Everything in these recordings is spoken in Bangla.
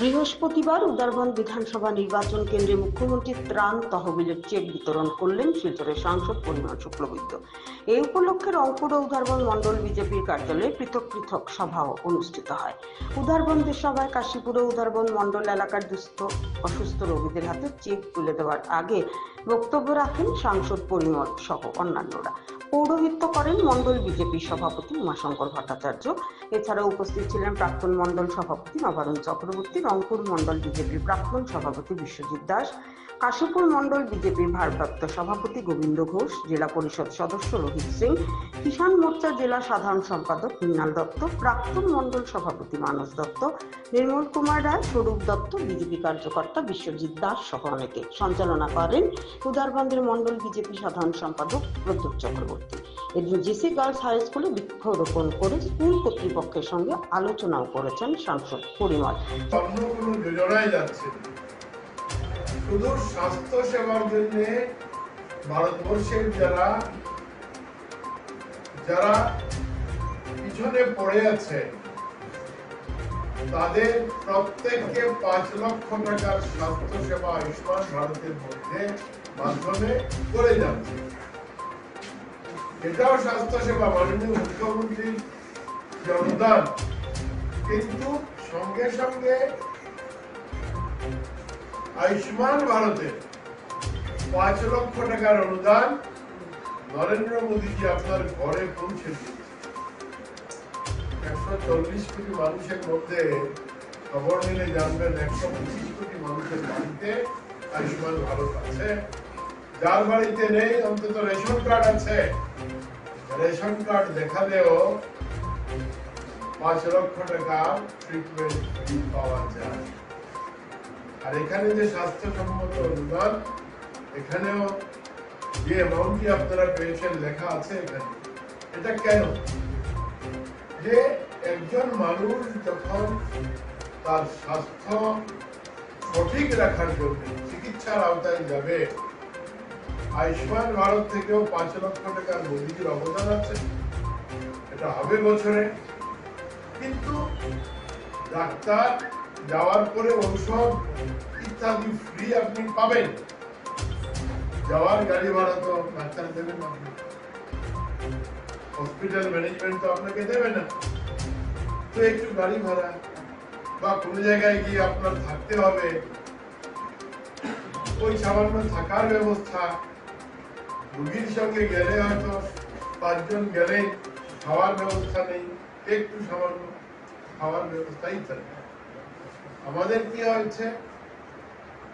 বৃহস্পতিবার উদারবন বিধানসভা নির্বাচন কেন্দ্রে মুখ্যমন্ত্রী ত্রাণ তহবিলের চেক বিতরণ করলেন শিলচরের সাংসদ পরিমল শুক্লবৈদ্য। এই উপলক্ষে রংপুর উদারবন মণ্ডল বিজেপির কার্যালয়ে পৃথক পৃথক সভাও অনুষ্ঠিত হয়। উদারবনদের সভায় কাশীপুর উদারবন মণ্ডল এলাকার দুস্থ, অসুস্থ রোগীদের হাতে চেক তুলে দেওয়ার আগে বক্তব্য রাখেন সাংসদ পরিমল সহ অন্যান্যরা। পৌরোহিত্য করেন মন্ডল বিজেপি সভাপতি উমাশঙ্কর ভট্টাচার্য। এছাড়া উপস্থিত ছিলেন প্রাক্তন মন্ডল সভাপতি নবারুণ চক্রবর্তী, রংপুর মন্ডল বিজেপির প্রাক্তন সভাপতি বিশ্বজিৎ দাস। কাশীপুর মণ্ডল বিজেপির ভারপ্রাপ্ত সভাপতি গোবিন্দ ঘোষ, জেলা পরিষদ সদস্য রোহিত সিং, কিষাণ মোর্চা জেলা সাধারণ সম্পাদক মৃণাল দত্ত, প্রাক্তন মণ্ডল সভাপতি মানস দত্ত, নির্মল কুমার রায়, স্বরূপ দত্ত, বিজেপি কার্যকর্তা বিশ্বজিৎ দাস সহ অনেকে। সঞ্চালনা করেন উদারবন্দের মণ্ডল বিজেপি সাধারণ সম্পাদক প্রদ্যুৎ চক্রবর্তী। এদিন জেসি গার্লস হাই স্কুলে বৃক্ষরোপণ করে স্কুল কর্তৃপক্ষের সঙ্গে আলোচনাও করেছেন সাংসদ পরিমল। যাচ্ছে। শুধু স্বাস্থ্য সেবার জন্য ভারতবর্ষের যারা যারা পিছনে পড়ে আছে, তাদের প্রত্যেককে পাঁচ লক্ষ টাকার স্বাস্থ্য সেবা আয়ুষ্মান ভারতের মধ্যে মাধ্যমে করে যাচ্ছে। এটাও স্বাস্থ্য সেবা মাননীয় মুখ্যমন্ত্রীর যে অনুদান কিন্তু সঙ্গে সঙ্গে আয়ুষ্মান ভারতে পাঁচ লক্ষ টাকার অনুদান। নরেন্দ্র মোদীজি আপনার ঘরে পৌঁছে একশো চল্লিশ কোটি মানুষের মধ্যে খবর নিলে জানবেন একশো পঁচিশ কোটি মানুষের বাড়িতে আয়ুষ্মান ভারত আছে। যার বাড়িতে নেই, অন্তত রেশন কার্ড আছে। রেশন কার্ড দেখালেও পাঁচ লক্ষ টাকা ট্রিটমেন্ট পাওয়া যায়। আর এখানে যে স্বাস্থ্যসম্মত অনুদান, এখানেও যে অ্যামাউন্টটি আপনারা পেয়েছেন লেখা আছে এখানে। এটা কেন? যে একজন মানুষ যখন তার স্বাস্থ্য সঠিক রাখার জন্য চিকিৎসার আওতায় যাবে, আয়ুষ্মান ভারত থেকেও পাঁচ লক্ষ টাকার মোদীজির অবদান আছে। এটা হবে বছরে। কিন্তু ডাক্তার যাওয়ার পরে ঔষধ ইত্যাদি ফ্রি আপনি পাবেন। যাওয়ার গাড়ি ভাড়া তো ডাক্তার দেবেন। হসপিটাল ম্যানেজমেন্ট তো আপনাকে দেবে না। তো একটু গাড়ি ভাড়া বা কোনো জায়গায় গিয়ে আপনার থাকতে হবে। ওই সামান্য থাকার ব্যবস্থা। রুগীর সঙ্গে গেলে হয়তো পাঁচজন গেলে খাওয়ার ব্যবস্থা নেই, একটু সামান্য খাওয়ার ব্যবস্থাই ইত্যাদি আমাদের কি হয়েছে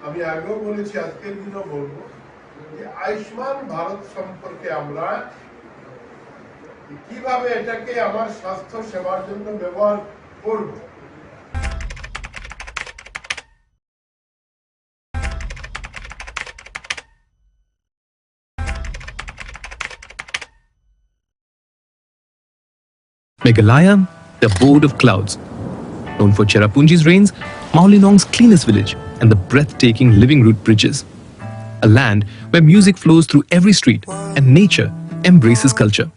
আমি আগেও বলেছি আজকের দিনও বলব যে আয়ুষ্মান ভারত সম্পর্কে আমরা কীভাবে এটাকে আমার স্বাস্থ্য সেবার জন্য ব্যবহার করব Meghalaya, the abode of clouds. Known for Cherrapunji's rains, Maulinong's cleanest village, and the breathtaking living root bridges. A land where music flows through every street and nature embraces culture.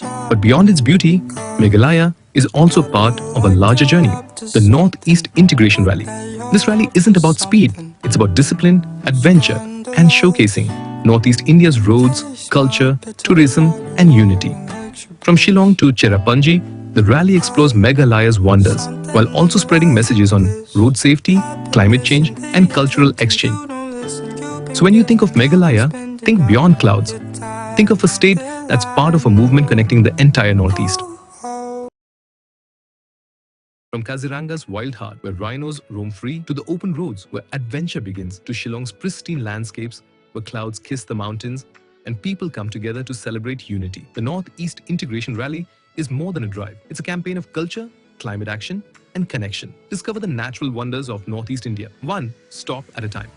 But beyond its beauty, Meghalaya is also part of a larger journey, the Northeast Integration Rally. This rally isn't about speed, it's about discipline, adventure, and showcasing Northeast India's roads, culture, tourism, and unity. From Shillong to Cherrapunji, the rally explores Meghalaya's wonders while also spreading messages on road safety, climate change, and cultural exchange. So when you think of Meghalaya, think beyond clouds. Think of a state that's part of a movement connecting the entire Northeast. From Kaziranga's wild heart, where rhinos roam free, to the open roads where adventure begins, to Shillong's pristine landscapes, where clouds kiss the mountains and people come together to celebrate unity. The Northeast Integration Rally is more than a drive. It's a campaign of culture, climate action, and connection. Discover the natural wonders of Northeast India, one stop at a time.